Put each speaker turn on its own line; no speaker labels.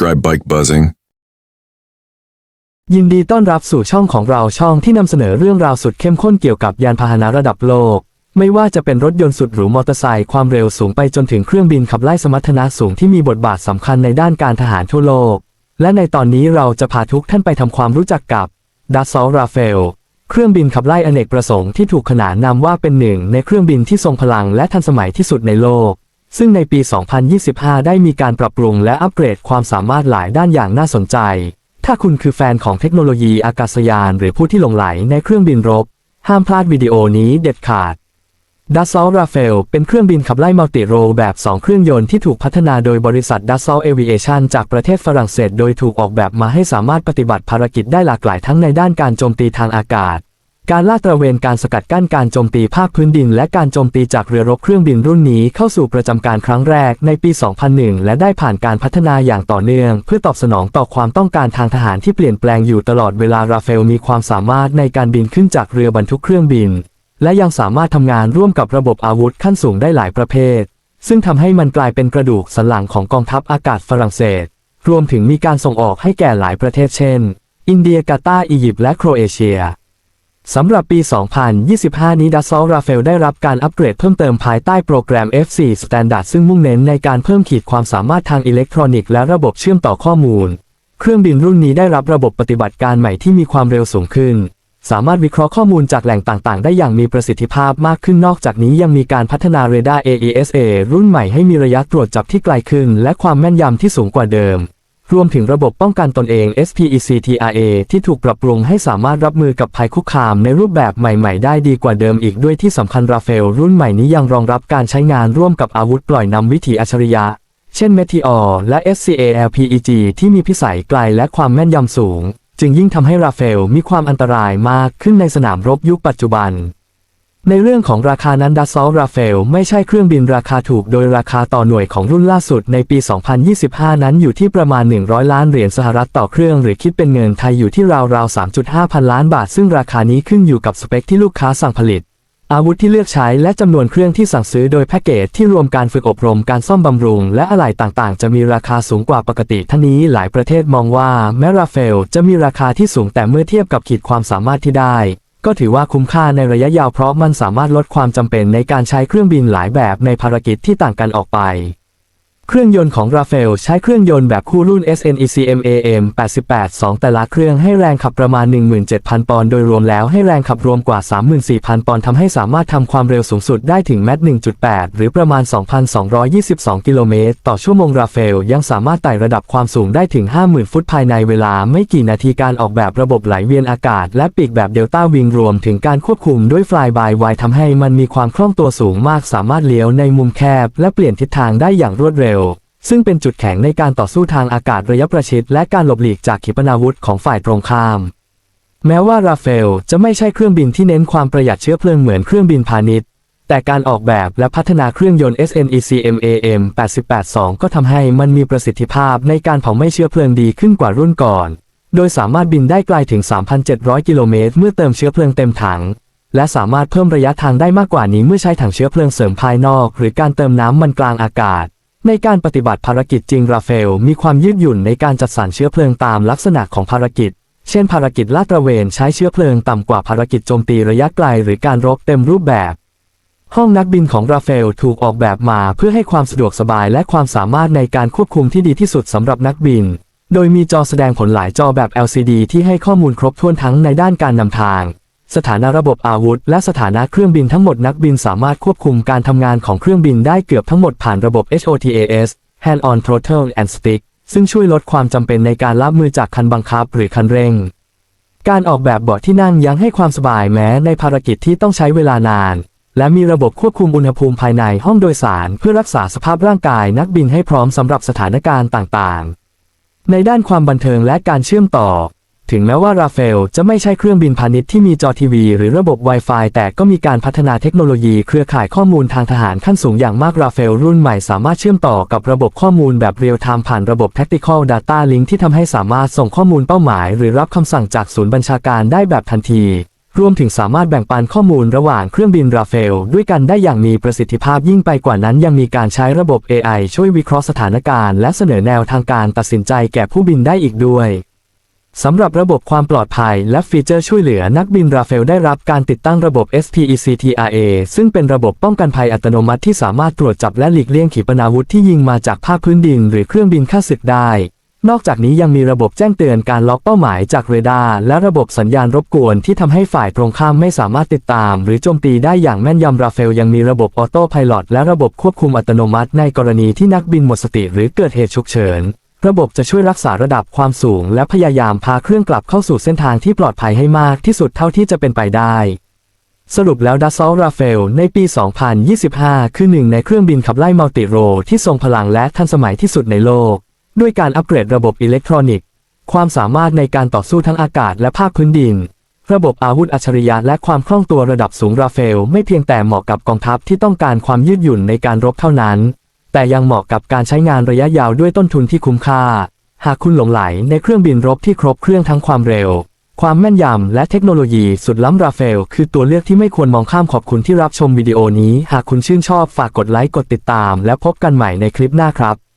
Subscribe Bike Buzzing.
ยินดีต้อนรับสู่ช่องของเราช่องที่นำเสนอเรื่องราวสุดเข้มข้นเกี่ยวกับยานพาหนะระดับโลก ไม่ว่าจะเป็นรถยนต์สุดหรูมอเตอร์ไซค์ความเร็วสูงไปจนถึงเครื่องบินขับไล่สมรรถนะสูงที่มีบทบาทสำคัญในด้านการทหารทั่วโลก และในตอนนี้เราจะพาทุกท่านไปทำความรู้จักกับดัสซอลราเฟลเครื่องบินขับไล่อเนกประสงค์ที่ถูกขนานนามว่าเป็นหนึ่งในเครื่องบินที่ทรงพลังและทันสมัยที่สุดในโลก ซึ่งในปี 2025 ได้มีการปรับปรุงและอัปเกรดความสามารถหลายด้านอย่างน่าสนใจ ถ้าคุณคือแฟนของเทคโนโลยีอากาศยานหรือผู้ที่หลงไหลในเครื่องบินรบ ห้ามพลาดวิดีโอนี้เด็ดขาดดัสซอลราเฟลเป็นเครื่องบินขับไล่มัลติโรแบบ 2 เครื่องยนต์ที่ถูกพัฒนาโดยบริษัทดัสซอลเอวิเอชันจากประเทศฝรั่งเศส โดยถูกออกแบบมาให้สามารถปฏิบัติภารกิจได้หลากหลายทั้งในด้านการโจมตีทางอากาศ การลาดตระเวนการสกัดกั้นการโจมตีภาคพื้นดิน และการโจมตีจากเรือรบเครื่องบินรุ่นนี้เข้าสู่ประจำการครั้งแรกในปี 2001 และได้ผ่านการพัฒนาอย่างต่อเนื่อง เพื่อตอบสนองต่อความต้องการทางทหารที่เปลี่ยนแปลงอยู่ตลอดเวลาราเฟลมีความสามารถในการบินขึ้นจากเรือบรรทุกเครื่องบิน และยังสามารถทำงานร่วมกับระบบอาวุธขั้นสูงได้หลายประเภท ซึ่งทำให้มันกลายเป็นกระดูกสันหลังของกองทัพอากาศฝรั่งเศส รวมถึงมีการส่งออกให้แก่หลายประเทศเช่น อินเดียกาตาร์อียิปต์และโครเอเชีย สำหรับปี 2025 นี้ดัสซอลราเฟลได้รับการอัปเกรดเพิ่มเติมภายใต้โปรแกรม F4 Standard ซึ่งมุ่งเน้นในการเพิ่มขีดความสามารถทางอิเล็กทรอนิกส์และระบบเชื่อมต่อข้อมูล เครื่องบินรุ่นนี้ได้รับระบบปฏิบัติการใหม่ที่มีความเร็วสูงขึ้น สามารถวิเคราะห์ข้อมูลจากแหล่งต่างๆ ได้อย่างมีประสิทธิภาพมากขึ้นนอกจากนี้ยังมีการพัฒนาเรดาร์ AESA รุ่นใหม่ให้มีระยะตรวจจับที่ไกลขึ้น และความแม่นยำที่สูงกว่าเดิม รวมถึงระบบป้องกันตนเอง SPECTRA ที่ถูกปรับปรุงให้สามารถรับมือกับภัยคุกคามในรูปแบบใหม่ๆ ได้ดีกว่าเดิมอีกด้วยที่สำคัญราเฟลรุ่นใหม่นี้ยังรองรับการใช้งานร่วมกับอาวุธปล่อยนำวิถีอัจฉริยะ เช่น Meteor และ SCALPEG ที่มีพิสัยไกลและความแม่นยำสูง จึงยิ่งทำให้ราเฟลมีความอันตรายมากขึ้นในสนามรบยุคปัจจุบัน ในเรื่องของราคานั้นดัสซอลราเฟลไม่ใช่เครื่องบินราคาถูกโดยราคาต่อหน่วยของรุ่นล่าสุดในปี 2025 นั้นอยู่ที่ประมาณ 100 ล้านเหรียญสหรัฐต่อเครื่อง หรือคิดเป็นเงินไทยอยู่ที่ราวๆ 3.5 พันล้านบาท ซึ่งราคานี้ขึ้นอยู่กับสเปคที่ลูกค้าสั่งผลิต อาวุธที่เลือกใช้และจำนวนเครื่องที่สั่งซื้อโดยแพ็กเกจที่รวมการฝึกอบรมการซ่อมบำรุง และอะไหล่ต่างๆ จะมีราคาสูงกว่าปกติทั้งนี้หลายประเทศมองว่าแม้ราเฟลจะมีราคาที่สูงแต่เมื่อเทียบกับขีดความสามารถที่ได้ ก็ถือว่าคุ้มค่าในระยะยาวเพราะมันสามารถลดความจำเป็นในการใช้เครื่องบินหลายแบบในภารกิจที่ต่างกันออกไป เครื่องยนต์ของราเฟลใช้เครื่องยนต์แบบคู่รุ่น SNECMAM 88 2 แต่ละเครื่องให้แรงขับประมาณ 17,000 ปอนด์โดยรวมแล้วให้แรงขับรวมกว่า 34,000 ปอนด์ทำให้สามารถทำความเร็วสูงสุดได้ถึงแมต1.8 หรือประมาณ 2,222 กิโลเมตรต่อชั่วโมงราเฟลยังสามารถไต่ระดับความสูงได้ถึง 50,000 ฟุตภายในเวลาไม่กี่นาทีการออกแบบระบบไหลเวียนอากาศ และปีกแบบเดลต้าวิงรวมถึงการควบคุมด้วยฟลายบายไวทำให้มันมีความคล่องตัวสูงมากสามารถเลี้ยวในมุมแคบ และเปลี่ยนทิศทางได้อย่างรวดเร็วซึ่งเป็นจุดแข็งในการต่อสู้ทางอากาศระยะประชิดและการหลบหลีกจากขีปนาวุธของฝ่ายตรงข้าม แม้ว่าราเฟลจะไม่ใช่เครื่องบินที่เน้นความประหยัดเชื้อเพลิงเหมือนเครื่องบินพาณิชย์ แต่การออกแบบและพัฒนาเครื่องยนต์ SNECMAM 88-2ก็ทำให้มันมีประสิทธิภาพในการเผาไหม้เชื้อเพลิงดีขึ้นกว่ารุ่นก่อน โดยสามารถบินได้ไกลถึง 3,700 กิโลเมตรเมื่อเติมเชื้อเพลิงเต็มถังและสามารถเพิ่มระยะทางได้มากกว่านี้เมื่อใช้ถังเชื้อเพลิงเสริมภายนอก หรือการเติมน้ำมันกลางอากาศ ในการปฏิบัติภารกิจจริงราเฟลมีความยืดหยุ่นในการจัดสรรเชื้อเพลิงตามลักษณะของภารกิจ เช่น ภารกิจลาดตระเวนใช้เชื้อเพลิงต่ำกว่าภารกิจโจมตีระยะไกลหรือการรบเต็มรูปแบบ ห้องนักบินของราเฟลถูกออกแบบมาเพื่อให้ความสะดวกสบายและความสามารถในการควบคุมที่ดีที่สุดสำหรับนักบิน โดยมีจอแสดงผลหลายจอแบบ LCD ที่ให้ข้อมูลครบถ้วนทั้งในด้านการนำทาง สถานะระบบอาวุธ และสถานะเครื่องบินทั้งหมดนักบินสามารถควบคุมการทำงานของเครื่องบินได้เกือบทั้งหมดผ่านระบบ HOTAS Hand on Throttle and Stick ซึ่งช่วยลดความจำเป็นในการรับมือจากคันบังคับหรือคันเร่ง การออกแบบเบาะที่นั่งยังให้ความสบายแม้ในภารกิจที่ต้องใช้เวลานาน และมีระบบควบคุมอุณหภูมิภายในห้องโดยสาร เพื่อรักษาสภาพร่างกายนักบินให้พร้อมสำหรับสถานการณ์ต่างๆ ในด้านความบันเทิงและการเชื่อมต่อ ถึงแม้ว่าราเฟลจะไม่ใช่เครื่องบินพาณิชย์ที่มีจอทีวี หรือระบบ Wi-Fi แต่ก็มีการพัฒนาเทคโนโลยีเครือข่ายข้อมูลทางทหารขั้นสูงอย่างมากราเฟลรุ่นใหม่สามารถเชื่อมต่อกับระบบข้อมูลแบบเรียลไทม์ผ่านระบบ Tactical Data Link ที่ทำให้สามารถส่งข้อมูลเป้าหมาย หรือรับคำสั่งจากศูนย์บัญชาการได้แบบทันที รวมถึงสามารถแบ่งปันข้อมูลระหว่างเครื่องบินราเฟลด้วยกันได้อย่างมีประสิทธิภาพยิ่งไปกว่านั้น ยังมีการใช้ระบบ AI ช่วยวิเคราะห์สถานการณ์และเสนอแนวทางการตัดสินใจแก่ผู้บินได้อีกด้วย สำหรับระบบความปลอดภัยและฟีเจอร์ช่วยเหลือนักบินราเฟลได้รับการติดตั้งระบบ SPECTRA ซึ่งเป็นระบบป้องกันภัยอัตโนมัติที่สามารถตรวจจับและหลีกเลี่ยงขีปนาวุธที่ยิงมาจากภาคพื้นดินหรือเครื่องบินข้าศึกได้ นอกจากนี้ยังมีระบบแจ้งเตือนการล็อกเป้าหมายจากเรดาร์และระบบสัญญาณรบกวนที่ทำให้ฝ่ายตรงข้ามไม่สามารถติดตาม หรือโจมตีได้อย่างแม่นยำราเฟลยังมีระบบออโต้พลอตและระบบควบคุมอัตโนมัติในกรณีที่นักบินหมดสติหรือเกิดเหตุฉุกเฉิน ระบบจะช่วยรักษาระดับความสูง และพยายามพาเครื่องกลับเข้าสู่เส้นทางที่ปลอดภัยให้มากที่สุดเท่าที่จะเป็นไปได้ สรุปแล้วดัซซอลราเฟลในปี 2025 คือหนึ่งในเครื่องบินขับไล่มัลติโรที่ทรงพลังและทันสมัยที่สุดในโลก ด้วยการอัปเกรดระบบอิเล็กทรอนิกส์ ความสามารถในการต่อสู้ทั้งอากาศและภาคพื้นดิน ระบบอาวุธอัจฉริยะและความคล่องตัวระดับสูงราเฟลไม่เพียงแต่เหมาะกับกองทัพที่ต้องการความยืดหยุ่นในการรบเท่านั้น แต่ยังเหมาะกับการใช้งานระยะยาวด้วยต้นทุนที่คุ้มค่า หากคุณหลงไหลในเครื่องบินรบที่ครบเครื่องทั้งความเร็ว ความแม่นยำและเทคโนโลยีสุดล้ำราเฟลคือตัวเลือกที่ไม่ควรมองข้ามขอบคุณที่รับชมวิดีโอนี้ หากคุณชื่นชอบฝากกดไลค์กดติดตาม และพบกันใหม่ในคลิปหน้าครับ